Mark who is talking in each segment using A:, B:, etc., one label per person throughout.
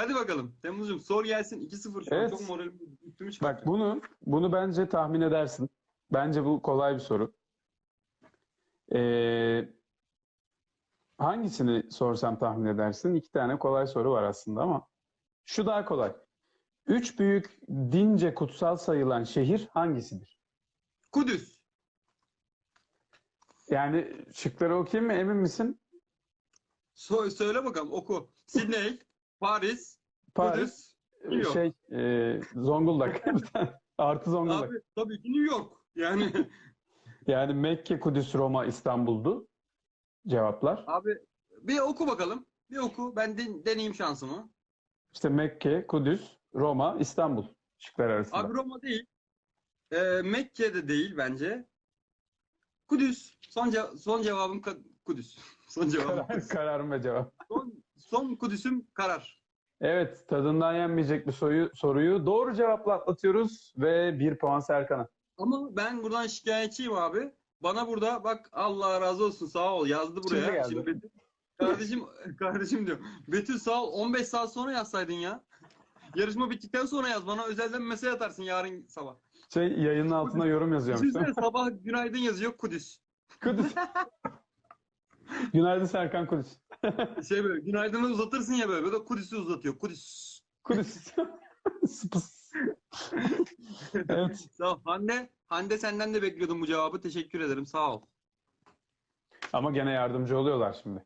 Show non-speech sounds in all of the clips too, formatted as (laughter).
A: Hadi bakalım. Temmuz'cum sor gelsin. 2-0 şu.
B: Evet.
A: Çok moralim üstümü
B: Bak
A: çıkarttı.
B: bunu bunu bence tahmin edersin. Bence bu kolay bir soru. Ee, hangisini sorsam tahmin edersin? İki tane kolay soru var aslında ama şu daha kolay. Üç büyük dince kutsal sayılan şehir hangisidir?
A: Kudüs.
B: Yani şıkları okuyayım mı? Emin misin?
A: So- söyle bakalım oku. Sydney, (laughs) Paris,
B: Paris,
A: New York.
B: şey, e, Zonguldak. (laughs) Artı Zonguldak.
A: Abi tabii ki New York. Yani (laughs)
B: Yani Mekke, Kudüs, Roma, İstanbul'du cevaplar.
A: abi bir oku bakalım. Bir oku. Ben den- deneyeyim şansımı.
B: İşte Mekke, Kudüs, Roma, İstanbul şıklar arasında.
A: Abi Roma değil. Ee, Mekke de değil bence. Kudüs. Son, ce- son cevabım Kudüs. (laughs) Son cevabım
B: Karar,
A: Kudüs.
B: kararım ve cevap.
A: Son, son Kudüs'üm karar.
B: Evet, tadından yenmeyecek bir soruyu, soruyu doğru cevapla atlatıyoruz ve bir puan Serkan'a.
A: Ama ben buradan şikayetçiyim abi. Bana burada bak Allah razı olsun sağ ol yazdı
B: Şimdi
A: buraya.
B: geldi.
A: Şimdi Betül, kardeşim (laughs) kardeşim diyor. Betül sağ ol 15 saat sonra yazsaydın ya. Yarışma bittikten sonra yaz bana özelden mesaj atarsın yarın sabah.
B: Şey yayının altına yorum yazıyormuş?
A: Düşünsene sabah günaydın yazıyor Kudüs.
B: Kudüs. (laughs) (laughs) Günaydın Serkan Kudüs. (laughs)
A: Şey böyle günaydını uzatırsın ya böyle. Böyle Kudüs'ü uzatıyor. Kudüs.
B: Kudüs. Sıpıs. Evet.
A: Sağ ol. Hande, Hande senden de bekliyordum bu cevabı. Teşekkür ederim. Sağ ol.
B: Ama gene yardımcı oluyorlar şimdi.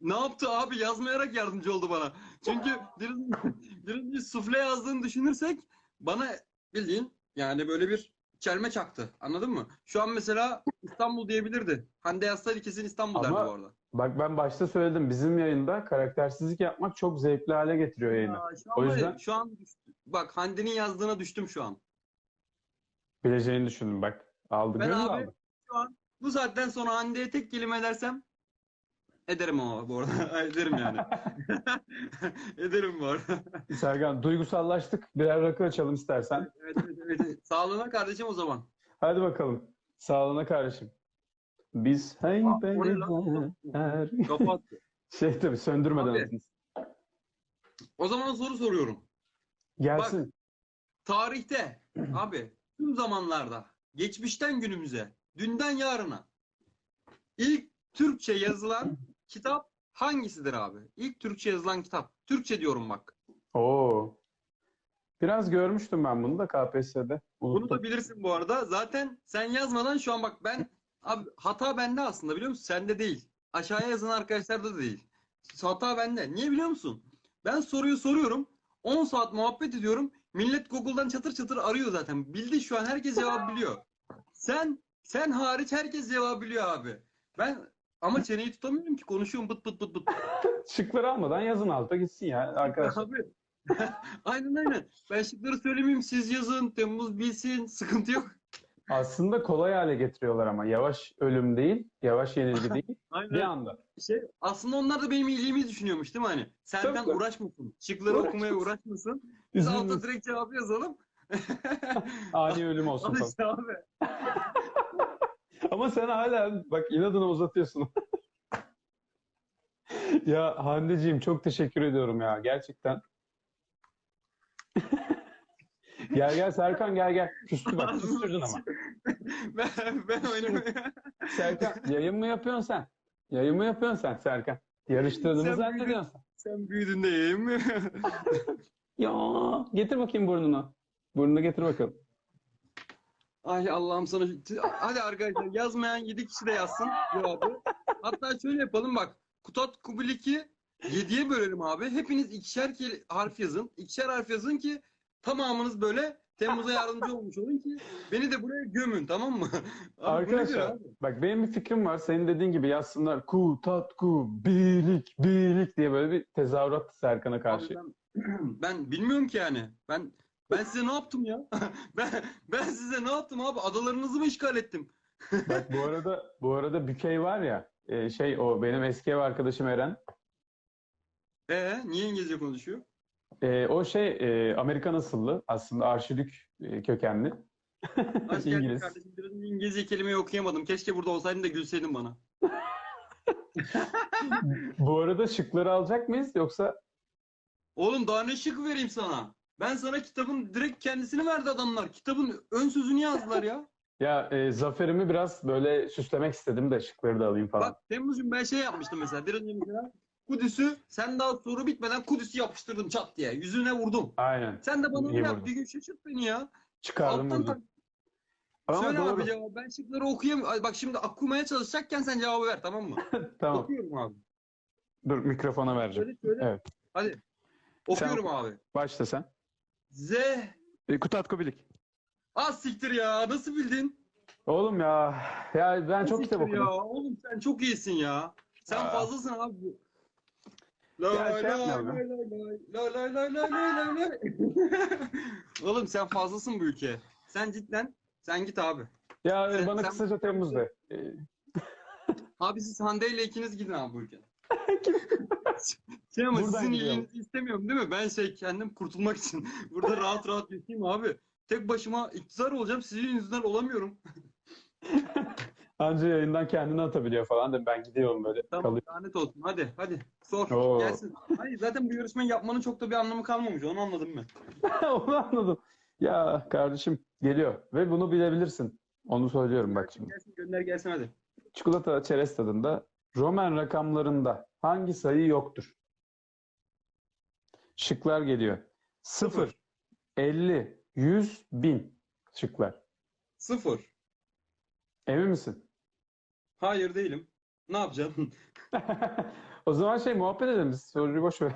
A: Ne yaptı abi? Yazmayarak yardımcı oldu bana. Çünkü biraz, (laughs) biraz önce sufle yazdığını düşünürsek bana bildiğin yani böyle bir çelme çaktı. Anladın mı? Şu an mesela İstanbul diyebilirdi. Hande yazsaydı kesin İstanbul derdi
B: Ama-
A: bu arada.
B: Bak ben başta söyledim bizim yayında karaktersizlik yapmak çok zevkli hale getiriyor yayını.
A: Aa, şu an,
B: O
A: ya,
B: yüzden-
A: şu an bak Hande'nin yazdığına düştüm şu an.
B: Bileceğini düşündüm bak. Aldı
A: Ben abi-
B: aldı.
A: Şu an bu saatten sonra Hande'ye tek kelime edersem ederim ama bu arada. (laughs) ederim yani. (laughs) ederim bu arada.
B: Serkan duygusallaştık. Birer rakı açalım istersen.
A: Evet, evet, evet, evet. Sağlığına kardeşim o zaman.
B: Hadi bakalım. Sağlığına kardeşim. Biz hey her...
A: Kapat. (laughs)
B: Şey tabii söndürmeden
A: Abi. O zaman soru soruyorum.
B: Gelsin.
A: Tarihte (clears throat) abi tüm zamanlarda geçmişten günümüze, dünden yarına ilk Türkçe yazılan kitap hangisidir abi? İlk Türkçe yazılan kitap. Türkçe diyorum bak.
B: Oo. Biraz görmüştüm ben bunu da KPSS'de.
A: Bunu
B: Unuttum.
A: da bilirsin bu arada. Zaten sen yazmadan şu an bak ben abi hata bende aslında biliyor musun? Sende değil. Aşağıya yazan arkadaşlarda da değil. Hata bende. Niye biliyor musun? Ben soruyu soruyorum. 10 saat muhabbet ediyorum. Millet Google'dan çatır çatır arıyor zaten. Bildi şu an herkes cevap biliyor. Sen sen hariç herkes cevap biliyor abi. Ben ama çeneyi tutamıyorum ki konuşuyorum bıt bıt bıt bıt. (laughs)
B: Şıkları almadan yazın alta gitsin ya arkadaşlar.
A: Abi. (laughs) aynen aynen. Ben şıkları söylemeyeyim siz yazın. Temmuz bilsin. Sıkıntı yok.
B: Aslında kolay hale getiriyorlar ama yavaş ölüm değil, yavaş yenilgi (laughs) değil.
A: Aynen.
B: bir anda.
A: Şey, aslında onlar da benim iyiliğimi düşünüyormuş değil mi hani? Serkan
B: Tabii.
A: uğraşmasın. Şıkları
B: Uğraşmasın.
A: okumaya uğraşmasın. Biz alta
B: Üzülmesin.
A: direkt cevap yazalım.
B: Ani ölüm olsun
A: abi.
B: Ama sen hala bak inadına uzatıyorsun. (laughs) ya Hande'ciğim çok teşekkür ediyorum ya gerçekten. (laughs) gel gel Serkan gel gel. Küstü bak küstürdün ama.
A: ben, ben oynamayı... (laughs)
B: Serkan yayın mı yapıyorsun sen? Yayın mı yapıyorsun sen Serkan? Yarıştırdığını
A: Sen
B: zannediyorsun sen.
A: Sen büyüdün de yiyeyim mi?
B: Ya getir bakayım burnunu. Burnunu getir bakalım.
A: Ay Allah'ım sana... Hadi arkadaşlar yazmayan 7 kişi de yazsın cevabı. Hatta şöyle yapalım bak. Kutat Kubilik'i 7'ye bölelim abi. Hepiniz ikişer harf yazın. İkişer harf yazın ki tamamınız böyle Temmuz'a yardımcı olmuş olun ki beni de buraya gömün tamam mı? (laughs) Abi
B: Arkadaşlar bak benim bir fikrim var. Senin dediğin gibi yazsınlar. Ku, tat, ku, birlik, birlik diye böyle bir tezahürat Serkan'a karşı.
A: Abi ben, (clears throat) ben bilmiyorum ki yani. Ben ben size ne yaptım ya? (laughs) ben ben size ne yaptım abi? Adalarınızı mı işgal ettim?
B: Bak bu arada bu arada Bükey var ya e, şey o benim eski ev arkadaşım Eren.
A: Ee, niye İngilizce konuşuyor?
B: E, o şey e, Amerikan asıllı aslında arşidük e, kökenli.
A: Hoş (laughs) geldin
B: İngiliz.
A: kardeşim. Biraz İngilizce kelimeyi okuyamadım. Keşke burada olsaydın da gülseydin bana. (laughs)
B: Bu arada şıkları alacak mıyız yoksa
A: Oğlum daha ne şık vereyim sana? Ben sana kitabın direkt kendisini verdi adamlar. Kitabın ön sözünü yazdılar ya. (laughs)
B: Ya e, zaferimi biraz böyle süslemek istedim de şıkları da alayım falan.
A: Bak Temmuz'un ben şey yapmıştım mesela. Bir önce mesela Kudüs'ü sen daha soru bitmeden Kudüs'ü yapıştırdım çat diye. Yüzüne vurdum.
B: Aynen.
A: Sen de bana
B: İyi
A: öyle yap.
B: vurdun.
A: Bir gün şaşırt beni ya.
B: Çıkardım
A: Alttan tak.
B: Ama
A: Söyle
B: doğru.
A: abi cevabı. Ben şıkları okuyamıyorum. Ay Bak şimdi okumaya çalışacakken sen cevabı ver tamam mı? (laughs)
B: Tamam.
A: Okuyorum abi.
B: Dur mikrofona vereceğim.
A: Söyle söyle.
B: Evet.
A: Hadi. Okuyorum abi.
B: Başla sen.
A: Z.
B: E, Kutat Kubilik.
A: Az ah, siktir ya. Nasıl bildin?
B: Oğlum ya. Ya ben çok kitap okudum.
A: Ya. Oğlum sen çok iyisin ya. Sen
B: Aa.
A: fazlasın abi. La
B: Ya
A: la
B: şey
A: la la la la la la la la. Oğlum sen fazlasın bu ülkeye. Sen cidden sen git abi.
B: Ya e,
A: Sen-
B: bana
A: sen-
B: kısaca Temmuz'da. E.
A: Abi siz Hande ile ikiniz gidin abi bu ülkeye. (laughs) (laughs) şey ama
B: Buradan
A: sizin
B: gidiyorum.
A: iyiliğinizi istemiyorum değil mi? Ben şey kendim kurtulmak için (laughs) burada rahat rahat yaşayayım abi. Tek başıma iktidar olacağım. Sizin yüzünden olamıyorum. (laughs)
B: Anca yayından kendini atabiliyor falan da ben gidiyorum böyle.
A: Tamam
B: Kalıyorum.
A: lanet olsun. Hadi hadi sor.
B: Oo.
A: Gelsin. Hayır zaten bu yarışmayı yapmanın çok da bir anlamı kalmamış. Onu anladım ben.
B: Onu anladım. Ya kardeşim geliyor ve bunu bilebilirsin. Onu söylüyorum bak şimdi.
A: Gelsin gönder gelsin hadi.
B: Çikolata çerez tadında Roman rakamlarında hangi sayı yoktur? Şıklar geliyor. 0, 50, 100, 1000 şıklar.
A: Sıfır.
B: Emin misin?
A: Hayır değilim. Ne yapacağım? (laughs)
B: O zaman şey muhabbet edelim. biz. Soruyu boş ver.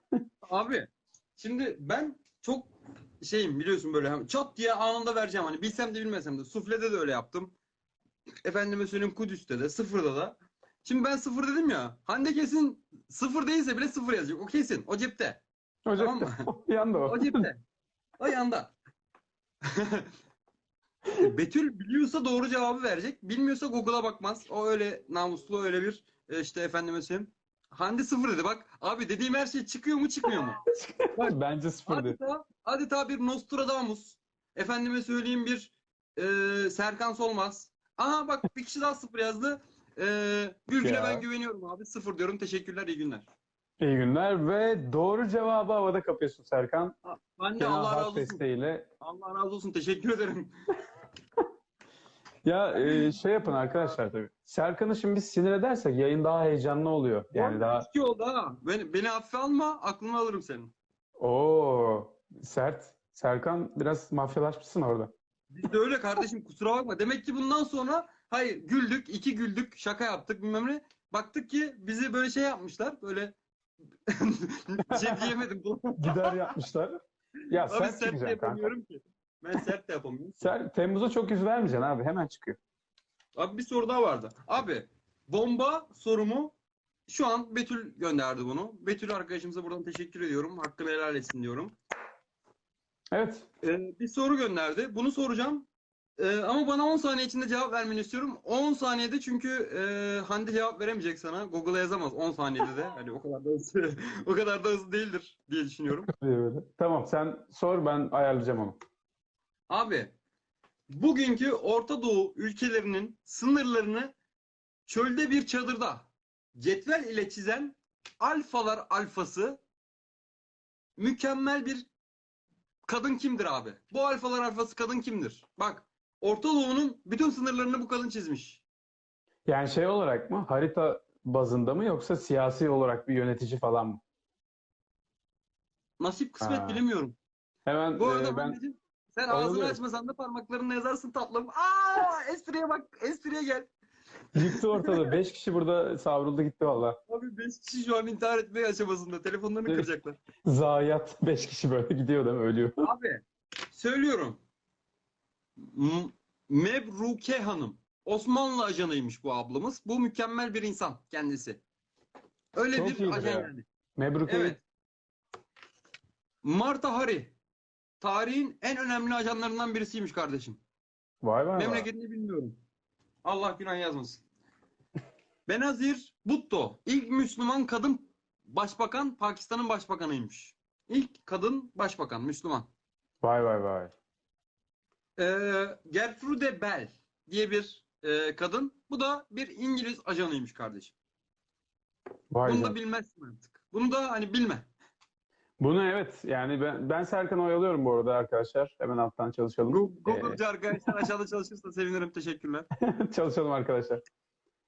B: (laughs)
A: Abi şimdi ben çok şeyim biliyorsun böyle hem çat diye anında vereceğim hani bilsem de bilmesem de suflede de öyle yaptım. Efendime söyleyeyim Kudüs'te de sıfırda da. Şimdi ben sıfır dedim ya. Hande kesin sıfır değilse bile sıfır yazacak. O kesin. O cepte.
B: Hocam
A: Tamam mı? (laughs)
B: yandı o.
A: O cepte. O yanda. (laughs) Betül biliyorsa doğru cevabı verecek. Bilmiyorsa Google'a bakmaz. O öyle namuslu öyle bir e, işte efendime söyleyeyim. Hande sıfır dedi bak. Abi dediğim her şey çıkıyor mu çıkmıyor mu? (laughs)
B: Bence sıfırdı.
A: Adeta, adeta bir Nostradamus. Efendime söyleyeyim bir e, Serkan Solmaz. Aha bak bir kişi daha sıfır yazdı. E, Gülgün'e
B: Ya.
A: ben güveniyorum abi. Sıfır diyorum. Teşekkürler, iyi günler.
B: İyi günler ve doğru cevabı havada kapıyorsun Serkan.
A: Ben de
B: Kenan
A: Allah
B: Harp
A: razı olsun.
B: desteğiyle.
A: Allah razı olsun. Teşekkür ederim.
B: Ya e, şey yapın arkadaşlar tabii. Serkan'ı şimdi biz sinir edersek yayın daha heyecanlı oluyor. Yani daha
A: İki oldu ha. Beni, beni hafife alma. Aklını alırım senin.
B: Oo sert. Serkan biraz mafyalaşmışsın orada.
A: Biz de öyle kardeşim kusura bakma. Demek ki bundan sonra hayır güldük, iki güldük, şaka yaptık bilmem ne. Baktık ki bizi böyle şey yapmışlar. Böyle bir (laughs) şey diyemedim.
B: Gider yapmışlar. Ya
A: Abi
B: sert
A: sert de
B: çıkacaksın kanka.
A: yapamıyorum ki. Ben sert de yapamıyorum.
B: Ser, Temmuz'a çok yüz vermeyeceksin abi. Hemen çıkıyor.
A: Abi bir soru daha vardı. Abi bomba sorumu şu an Betül gönderdi bunu. Betül arkadaşımıza buradan teşekkür ediyorum. Hakkını helal etsin diyorum.
B: Evet.
A: Ee, bir soru gönderdi. Bunu soracağım. Ee, ama bana 10 saniye içinde cevap vermeni istiyorum. 10 saniyede çünkü e, Hande cevap veremeyecek sana. Google'a yazamaz 10 saniyede de. Hani o kadar da hızlı, (laughs) o kadar da hızlı değildir diye düşünüyorum. (laughs)
B: Tamam sen sor ben ayarlayacağım onu.
A: Abi, bugünkü Orta Doğu ülkelerinin sınırlarını çölde bir çadırda cetvel ile çizen alfalar alfası mükemmel bir kadın kimdir abi? Bu alfalar alfası kadın kimdir? Bak, Orta Doğu'nun bütün sınırlarını bu kadın çizmiş.
B: Yani şey olarak mı? Harita bazında mı yoksa siyasi olarak bir yönetici falan mı?
A: Nasip kısmet
B: Ha.
A: bilemiyorum.
B: Hemen
A: Bu
B: e,
A: arada
B: ben
A: Hande'cim, sen ağzını açmasan da parmaklarınla yazarsın tatlım. Aa, (laughs) espriye bak, espriye gel.
B: yıktı ortalığı. (laughs) Beş kişi burada savruldu gitti valla.
A: Abi 5 kişi şu an intihar etmeye aşamasında. Telefonlarını kıracaklar.
B: Zayiat beş kişi böyle gidiyor değil mi? Ölüyor.
A: Abi söylüyorum. Mebruke Hanım. Osmanlı ajanıymış bu ablamız. Bu mükemmel bir insan kendisi. Öyle
B: Çok
A: bir ajan
B: ya.
A: yani.
B: Mebruke
A: Evet. Marta Hari. Tarihin en önemli ajanlarından birisiymiş kardeşim.
B: Vay vay vay.
A: Memleketini bilmiyorum. Allah günah yazmasın. (laughs) Benazir Bhutto. İlk Müslüman kadın başbakan Pakistan'ın başbakanıymış. İlk kadın başbakan Müslüman.
B: Vay vay vay.
A: Ee, Gertrude Bell diye bir e, kadın. Bu da bir İngiliz ajanıymış kardeşim.
B: Vay
A: Bunu
B: be.
A: da bilmezsin artık. Bunu da hani bilme.
B: Bunu evet yani ben, ben Serkan'ı oyalıyorum bu arada arkadaşlar. Hemen alttan çalışalım.
A: Gu- Google'cu arkadaşlar aşağıda çalışırsa sevinirim. Teşekkürler. (laughs)
B: Çalışalım arkadaşlar.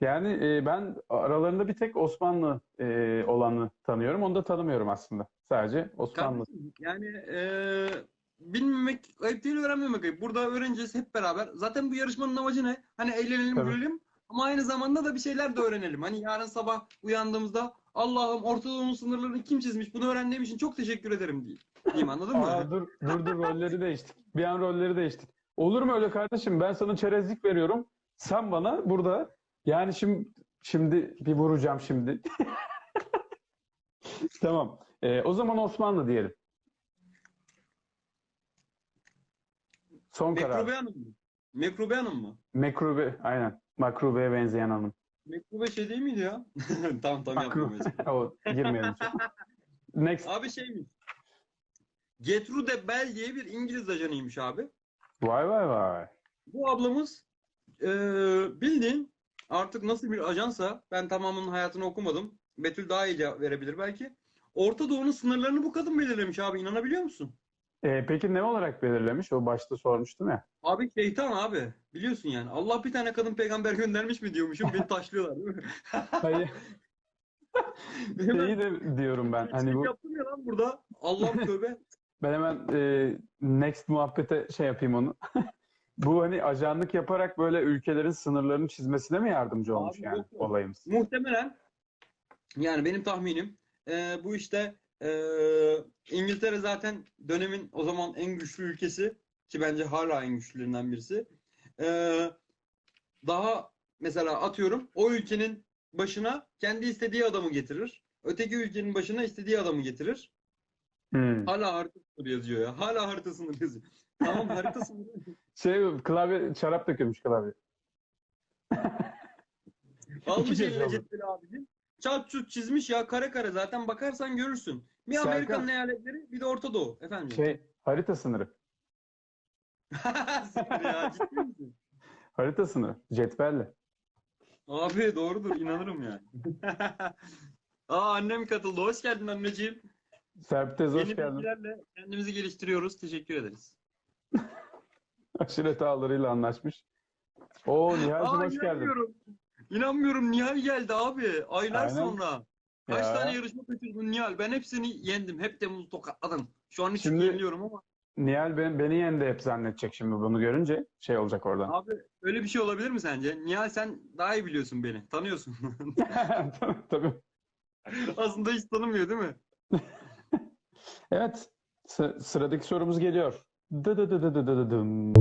B: Yani e, ben aralarında bir tek Osmanlı e, olanı tanıyorum. Onu da tanımıyorum aslında. Sadece Osmanlı.
A: Kardeşim, yani eee bilmemek ayıp değil, öğrenmemek ayıp. Burada öğreneceğiz hep beraber. Zaten bu yarışmanın amacı ne? Hani eğlenelim,
B: Tabii.
A: gülelim ama aynı zamanda da bir şeyler de öğrenelim. Hani yarın sabah uyandığımızda Allah'ım Orta Doğu'nun sınırlarını kim çizmiş? Bunu öğrendiğim için çok teşekkür ederim diyeyim. Diyeyim anladın mı?
B: Aa, dur dur dur rolleri değiştik. Bir an rolleri değiştik. Olur mu öyle kardeşim? Ben sana çerezlik veriyorum. Sen bana burada yani şimdi şimdi bir vuracağım şimdi. (laughs) Tamam. E, o zaman Osmanlı diyelim. Son karar.
A: Mekrube Hanım mı? Mekrube Hanım mı?
B: Mekrube. Aynen. Makrube'ye benzeyen hanım.
A: Mekrube şey değil miydi ya? (laughs) tamam tamam yaptım.
B: Makru- (laughs) o girmeyelim. Next.
A: Abi şeymiş. Gertrude Bell diye bir İngiliz ajanıymış abi.
B: Vay vay vay.
A: Bu ablamız eee bildiğin artık nasıl bir ajansa ben tamamının hayatını okumadım. Betül daha iyi verebilir belki. Orta Doğu'nun sınırlarını bu kadın belirlemiş abi inanabiliyor musun?
B: E, peki ne olarak belirlemiş? O başta sormuştum ya.
A: Abi şeytan abi biliyorsun yani. Allah bir tane kadın peygamber göndermiş mi diyormuşum beni taşlıyorlar değil mi? (laughs)
B: Hayır. (laughs) Şeyi de diyorum ben. Hani bu
A: yaptım ya lan burada. Allah'ım tövbe. (laughs)
B: ben hemen e, next muhabbete şey yapayım onu. Bu hani ajanlık yaparak böyle ülkelerin sınırlarını çizmesine mi yardımcı olmuş
A: Abi
B: yani
A: yok,
B: olayımız?
A: Muhtemelen yani benim tahminim eee, bu işte eee, İngiltere zaten dönemin o zaman en güçlü ülkesi ki bence hala en güçlülerinden birisi. Eee, daha mesela atıyorum o ülkenin başına kendi istediği adamı getirir. Öteki ülkenin başına istediği adamı getirir.
B: Hmm.
A: Hala harita sınırı yazıyor ya. Hala harita sınırı yazıyor. Tamam harita sınırı. (laughs)
B: Şey klavye şarap dökülmüş klavye.
A: Almış
B: kez
A: eline cetveli abicim. Çat çut çizmiş ya kare kare zaten bakarsan görürsün. Bir
B: Serkan.
A: Amerikan eyaletleri bir de Orta Doğu efendim.
B: Şey harita sınırı. (laughs)
A: Siktir ya ciddi misin? (laughs)
B: Harita sınırı. Cetvelle.
A: Abi doğrudur inanırım yani. (laughs) Aa annem katıldı. Hoş geldin anneciğim.
B: Serp teyze hoş
A: Yeni
B: geldin.
A: bilgilerle kendimizi geliştiriyoruz. Teşekkür ederiz.
B: Aşiret ağlarıyla anlaşmış. Oo Nihal'cim
A: Aa
B: hoş geldin.
A: inanmıyorum. İnanmıyorum Nihal geldi abi. Aylar
B: Aynen.
A: sonra. Kaç
B: Ya.
A: tane yarışma kaçırdın Nihal? Ben hepsini yendim. Hep Temmuz'u tokatladım. Şu an hiç
B: Şimdi-
A: yeniliyorum ama.
B: Nihal ben, beni yendi hep zannedecek şimdi bunu görünce. Şey olacak oradan.
A: Abi öyle bir şey olabilir mi sence? Nihal sen daha iyi biliyorsun beni. Tanıyorsun. (laughs)
B: Tabii.
A: Aslında hiç tanımıyor değil mi? (laughs)
B: Evet. sı- sıradaki sorumuz geliyor. Dı dı dı dı dı dı dı dım.